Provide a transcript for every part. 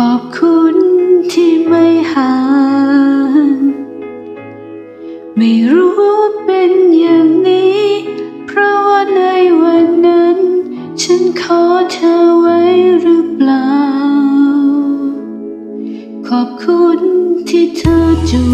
ขอบคุณที่ไม่ห่าง ไม่รู้เป็นอย่างนี้ เพราะว่าในวันนั้น ฉันขอเธอไว้หรือเปล่า ขอบคุณที่เธอจู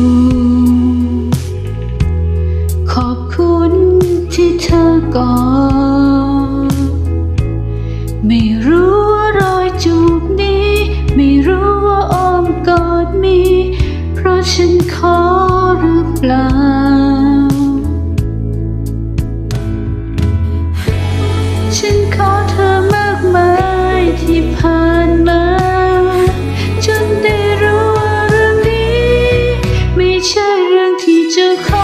you call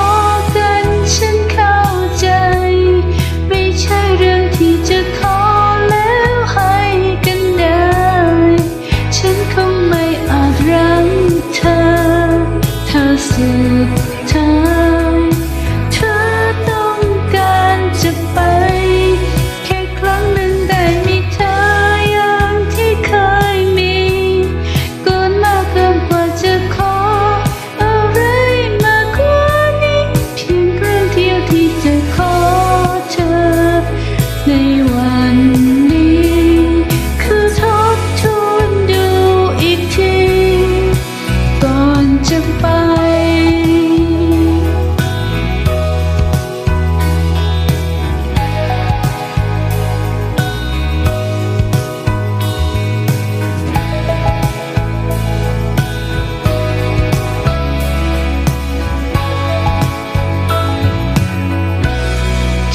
วันนี้ คือทบทวนดูอีกที ก่อนจะไป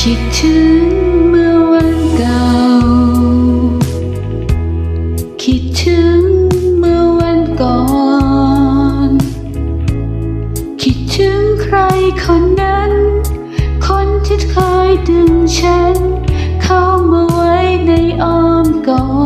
คิดถึงเมื่อ ถึงใครคนนั้น คนที่เคยดึงฉัน เข้ามาไว้ในอ้อมกอด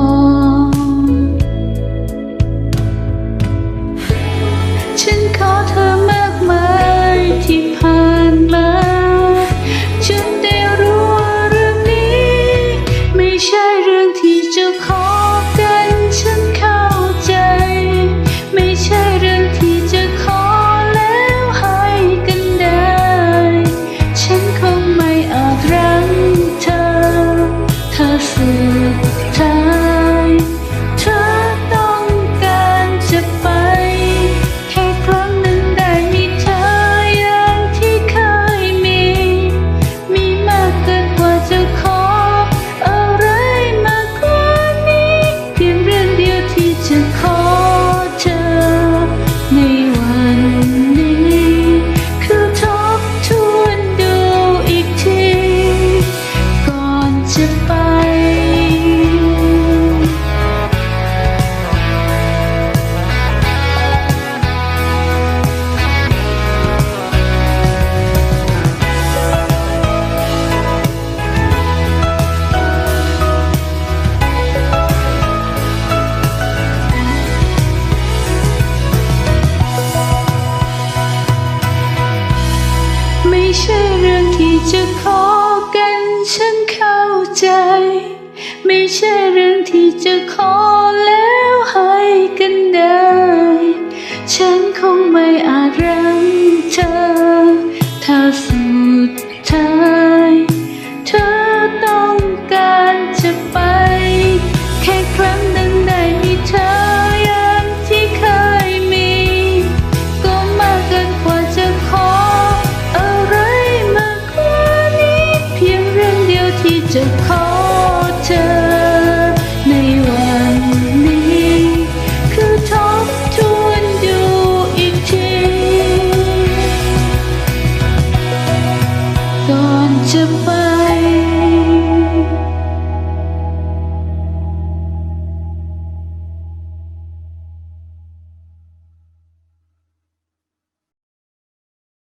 เธอต้องการจะไป แค่ครั้งหนึ่งได้มีเธออย่างที่เคยมี มีมากเกินกว่าจะขอ อะไรมากกว่านี้ เพียงเรื่องเดียวที่จะขอเธอ ในวันนี้ คือทบทวนดูอีกที ก่อนจะไป ไม่ใช่เรื่องที่จะขอแล้วให้กันได้ ฉันคงไม่